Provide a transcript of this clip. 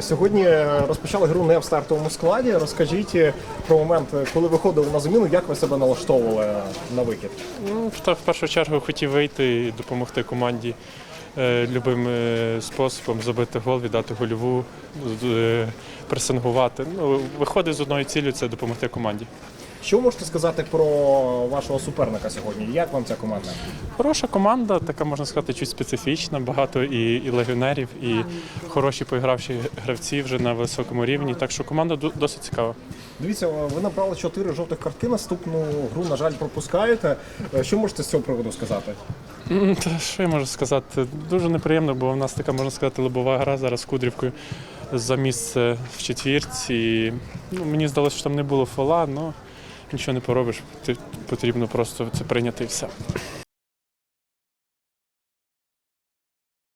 Сьогодні розпочали гру не в стартовому складі. Розкажіть про момент, коли виходили на заміну, як ви себе налаштовували на вихід? Ну, в першу чергу хотів вийти і допомогти команді е, любим е, способом забити гол, віддати гольову, е, пресингувати. Ну, виходить з одної цілі це допомогти команді. Що ви можете сказати про вашого суперника сьогодні? Як вам ця команда? Хороша команда, така можна сказати, чуть специфічна, багато і, і легіонерів, і хороші поігравші гравці вже на високому рівні. Так що команда досить цікава. Дивіться, ви набрали чотири жовтих картки. Наступну гру, на жаль, пропускаєте. Що можете з цього приводу сказати? Та що я можу сказати? Дуже неприємно, бо в нас така, можна сказати, лобова гра зараз з Кудрівкою за місце в четвірці. Ну, мені здалося, що там не було фола, але нічого не поробиш. Ти потрібно просто це прийняти і все.